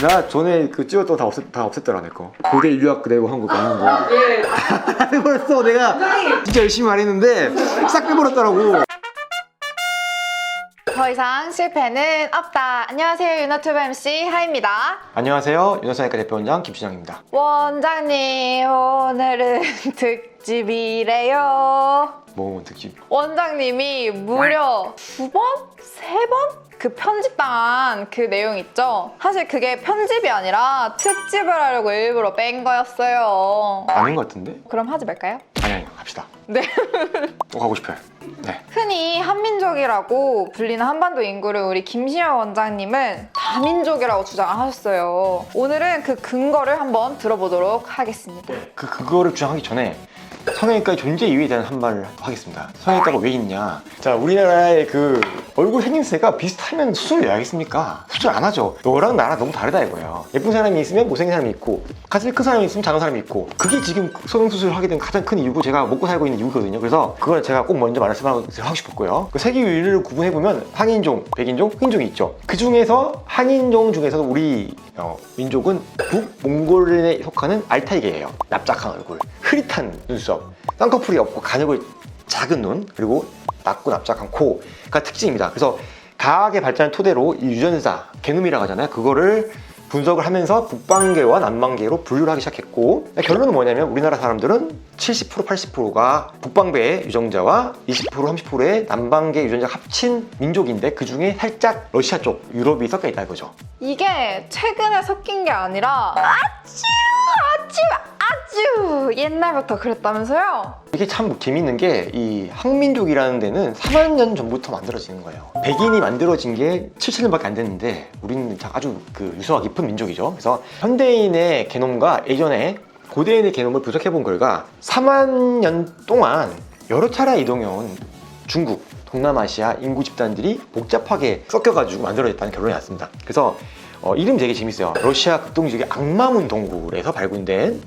나 전에 그 찍었던 다 없앴 다 없앴더라 내 거. 고대 인류학 내고 한거 많은 거. 예. 해버렸어 내가 진짜 열심히 말했는데 싹 빼버렸더라고. 더 이상 실패는 없다. 안녕하세요. 유나튜브 MC 하입니다. 안녕하세요 윤호사니까 대표 원장 김준영입니다. 원장님, 오늘은 특집이래요. 뭐 특집? 원장님이 무려 두 번? 세 번? 그 편집당한 그 내용 있죠? 사실 그게 편집이 아니라 특집을 하려고 일부러 뺀 거였어요. 아닌 것 같은데? 그럼 하지 말까요? 아니 아니 갑시다. 네. 또 가고 싶어요. 네. 흔히 한민족이라고 불리는 한반도 인구를 우리 김시현 원장님은 다민족이라고 주장하셨어요. 오늘은 그 근거를 한번 들어보도록 하겠습니다. 그 그거를 주장하기 전에 성형외과의 존재 이유에 대한 한 말을 하겠습니다. 성형외과가 왜 있냐? 자, 우리나라의 그 얼굴 생김새가 비슷하면 수술 왜 하겠습니까? 수술 안 하죠. 너랑 나랑 너무 다르다 이거예요. 예쁜 사람이 있으면 못생긴 사람이 있고, 가슴이 큰 사람이 있으면 작은 사람이 있고, 그게 지금 성형수술을 하게 된 가장 큰 이유고 제가 먹고 살고 있는 이유거든요. 그래서 그걸 제가 꼭 먼저 말씀하고 싶었고요. 그 세계 유의를 구분해 보면 항인종, 백인종, 흰종이 있죠. 그 중에서 항인종 중에서도 우리 어, 민족은 북몽골에 속하는 알타이계예요. 납작한 얼굴, 흐릿한 눈썹, 쌍꺼풀이 없고 가늘고 작은 눈, 그리고 낮고 납작한 코가 특징입니다. 그래서 과학의 발전을 토대로 이 유전자, 게놈이라고 하잖아요. 그거를 분석을 하면서 북방계와 남방계로 분류를 하기 시작했고 결론은 뭐냐면 우리나라 사람들은 70% 80%가 북방배의 유전자와 20% 30%의 남방계 유전자가 합친 민족인데 그 중에 살짝 러시아 쪽 유럽이 섞여 있다 이거죠. 이게 최근에 섞인 게 아니라 아주 아주 아주 옛날부터 그랬다면서요? 이게 참 재밌는 게 이 항민족이라는 데는 4만 년 전부터 만들어지는 거예요. 백인이 만들어진 게 7천년밖에 안 됐는데 우리는 아주 그 유서가 깊은 민족이죠. 그래서 현대인의 게놈과 예전에 고대인의 게놈을 분석해 본 결과 4만 년 동안 여러 차례 이동해 온 중국, 동남아시아 인구 집단들이 복잡하게 섞여가지고 만들어졌다는 결론이 났습니다. 그래서 어, 이름 되게 재밌어요. 러시아 극동지역의 악마문 동굴에서 발굴된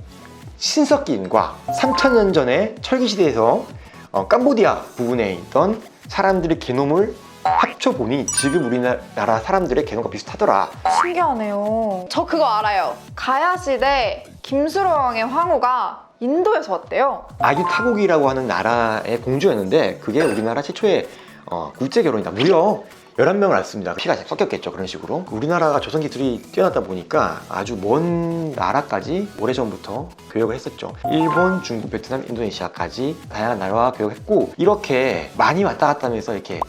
신석기인과 3천년 전에 철기시대에서 어, 캄보디아 부분에 있던 사람들의 게놈을 합쳐보니 지금 우리나라 사람들의 게놈과 비슷하더라. 신기하네요. 저 그거 알아요. 가야 시대 김수로 왕의 황후가 인도에서 왔대요. 아기 타국이라고 하는 나라의 공주였는데 그게 우리나라 최초의 어, 국제 결혼이다. 무려 11명을 낳습니다. 피가 섞였겠죠. 그런 식으로. 우리나라가 조선 기술이 뛰어나다 보니까 아주 먼 나라까지 오래전부터 교역을 했었죠. 일본, 중국, 베트남, 인도네시아까지 다양한 나라와 교역했고 이렇게 많이 왔다 갔다 하면서 이렇게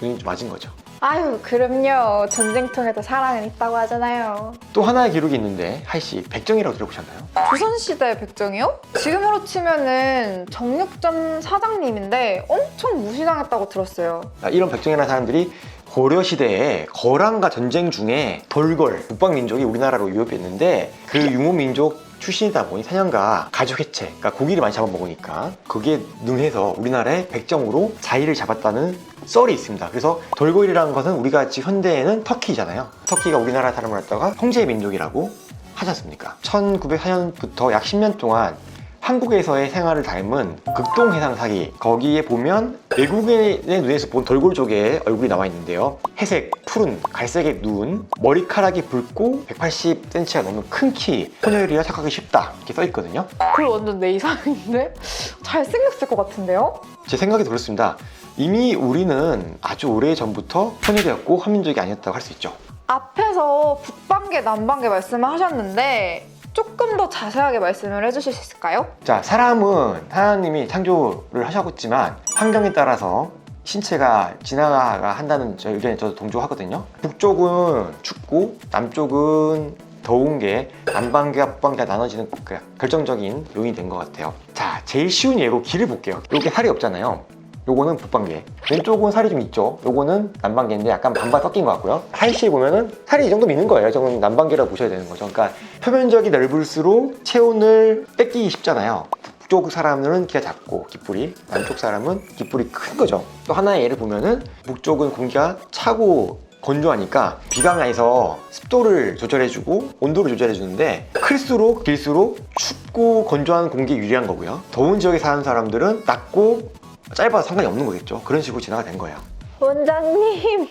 눈이 좀 맞은 거죠. 아유, 그럼요. 전쟁통에도 사랑은 있다고 하잖아요. 또 하나의 기록이 있는데 하이씨 백정이라고 들어보셨나요? 조선시대 백정이요? 지금으로 치면은 정육점 사장님인데 엄청 무시당했다고 들었어요. 아, 이런 백정이라는 사람들이 고려 시대에 거란과 전쟁 중에 돌걸 북방 민족이 우리나라로 유입했는데 그 유목 민족 출신이다 보니 사냥과 가족 해체, 그러니까 고기를 많이 잡아먹으니까 그게 능해서 우리나라의 백정으로 자리를 잡았다는 썰이 있습니다. 그래서 돌고일이라는 것은 우리가 지금 현대에는 터키잖아요. 터키가 우리나라 사람을 갖다가 형제 민족이라고 하지 않습니까? 1904년부터 약 10년 동안 한국에서의 생활을 닮은 극동 해상 사기 거기에 보면 외국인의 눈에서 본 돌골족의 얼굴이 나와 있는데요. 회색, 푸른, 갈색의 눈 머리카락이 붉고 180cm가 넘는 큰 키 혼혈이라 착하기 쉽다. 이렇게 써 있거든요. 그걸 완전 내 이상인데? 잘생겼을 것 같은데요? 제 생각이 그렇습니다. 이미 우리는 아주 오래 전부터 혼혈이었고 한민족이 아니었다고 할 수 있죠. 앞에서 북방계, 남방계 말씀을 하셨는데 조금 더 자세하게 말씀을 해주실 수 있을까요? 자, 사람은 하나님이 창조를 하셨지만 환경에 따라서 신체가 진화가 한다는 저 의견에 저도 동조하거든요. 북쪽은 춥고 남쪽은 더운 게 남방계와 북방계가 나눠지는 그 결정적인 요인이 된 것 같아요. 자, 제일 쉬운 예로 길을 볼게요. 여기 살이 없잖아요. 요거는 북방계. 왼쪽은 살이 좀 있죠. 요거는 남방계인데 약간 반반 섞인 것 같고요. 하이시에 보면은 살이 이 정도 있는 거예요. 저건 남방계라고 보셔야 되는 거죠. 그러니까 표면적이 넓을수록 체온을 뺏기기 쉽잖아요. 북쪽 사람들은 키가 작고 기뿔이 남쪽 사람은 기뿔이 큰 거죠. 또 하나의 예를 보면은 북쪽은 공기가 차고 건조하니까 비가 나서 습도를 조절해주고 온도를 조절해주는데 클수록 길수록 춥고 건조한 공기에 유리한 거고요. 더운 지역에 사는 사람들은 낮고 짧아서 상관이 없는 거겠죠. 그런 식으로 진화가 된 거예요. 원장님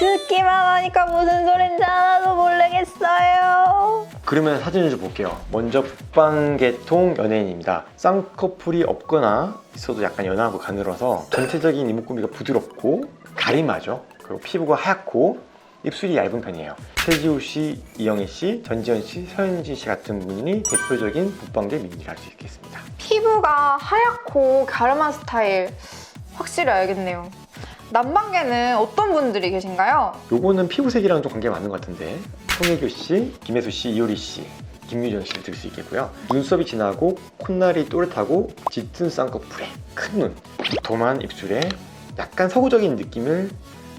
듣기만 하니까 무슨 소린지 하나도 모르겠어요 그러면 사진을 좀 볼게요. 먼저 북방계통 연예인입니다. 쌍꺼풀이 없거나 있어도 약간 연하고 가늘어서 전체적인 이목구비가 부드럽고 가림하죠. 그리고 피부가 하얗고 입술이 얇은 편이에요. 최지우 씨, 이영애 씨, 전지현 씨, 서현진 씨 같은 분이 대표적인 북방계 민기를 할수 있겠습니다. 피부가 하얗고 가름한 스타일 확실히 알겠네요. 남방계는 어떤 분들이 계신가요? 요거는 피부색이랑 좀 관계가 맞는 것 같은데 송혜교 씨, 김혜수 씨, 이효리 씨, 김유정 씨를 들 수 있겠고요. 눈썹이 진하고 콧날이 또렷하고 짙은 쌍꺼풀에 큰 눈, 도톰한 입술에 약간 서구적인 느낌을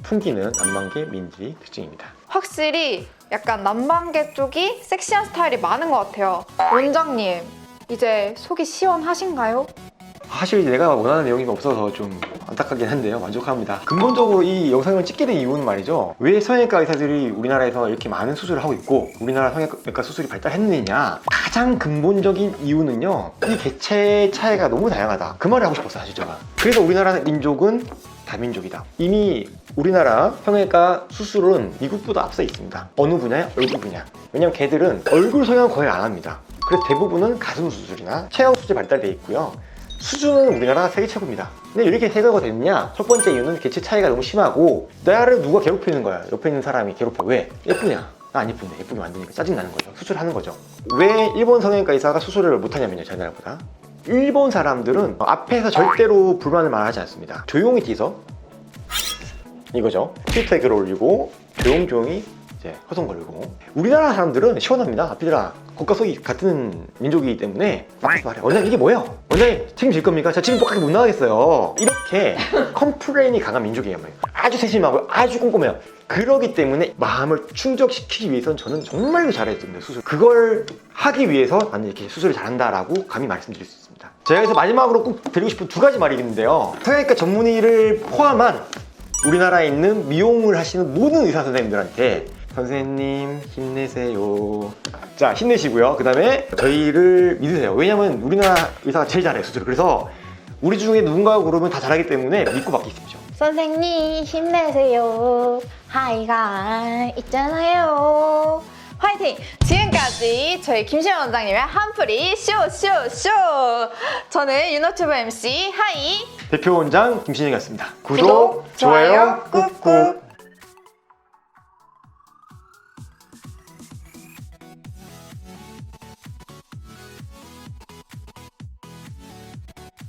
풍기는 남방계 민들이 특징입니다. 확실히 약간 남방계 쪽이 섹시한 스타일이 많은 것 같아요. 원장님, 이제 속이 시원하신가요? 사실 내가 원하는 내용이 없어서 좀 안타깝긴 한데요. 만족합니다. 근본적으로 이 영상을 찍게 된 이유는 말이죠. 왜 성형외과 의사들이 우리나라에서 이렇게 많은 수술을 하고 있고 우리나라 성형외과 수술이 발달했느냐 가장 근본적인 이유는요. 이 개체의 차이가 너무 다양하다. 그 말을 하고 싶었어 사실 제가. 그래서 우리나라 민족은 다민족이다. 이미 우리나라 성형외과 수술은 미국보다 앞서 있습니다. 어느 분야에? 얼굴 분야. 왜냐면 걔들은 얼굴 성형 거의 안 합니다. 그래서 대부분은 가슴 수술이나 체형 수술이 발달돼 있고요. 수준은 우리나라가 세계 최고입니다. 근데 이렇게 세계가 됐냐? 첫 번째 이유는 개체 차이가 너무 심하고 나를 누가 괴롭히는 거야. 옆에 있는 사람이 괴롭혀. 왜? 예쁘냐? 나 안 예쁜데 예쁘게 만드니까 짜증나는 거죠. 수술하는 거죠. 왜 일본 성형외과 의사가 수술을 못하냐면요. 저희 나라보다. 일본 사람들은 앞에서 절대로 불만을 말하지 않습니다. 조용히 뒤서 이거죠. 글 올리고 조용조용히 이제 허성거리고 우리나라 사람들은 시원합니다. 앞이들아 국가 속이 같은 민족이기 때문에 말해. 원장님 이게 뭐예요? 원장님 책임질 겁니까? 저 지금 똑같이 못 나가겠어요. 이렇게 컴플레인이 강한 민족이에요. 아주 세심하고 아주 꼼꼼해요. 그러기 때문에 마음을 충족시키기 위해서는 저는 정말로 잘했습니다 수술. 그걸 하기 위해서 나는 이렇게 수술을 잘한다라고 감히 말씀드릴 수 있습니다. 제가 그래서 마지막으로 꼭 드리고 싶은 두 가지 말이 있는데요. 성형외과 전문의를 포함한 우리나라에 있는 미용을 하시는 모든 의사 선생님들한테 선생님 힘내세요. 자 힘내시고요. 그 다음에 저희를 믿으세요. 왜냐면 우리나라 의사가 제일 잘해요 수술. 그래서 우리 중에 누군가가 그러면 다 잘하기 때문에 믿고 맡기십시오. 선생님 힘내세요. 하이가 있잖아요. 화이팅! 지금까지 저희 김시현 원장님의 한풀이 쇼쇼쇼! 저는 유노튜브 MC 하이! 대표 원장 김신영이었습니다. 구독, 좋아요, 꾹꾹.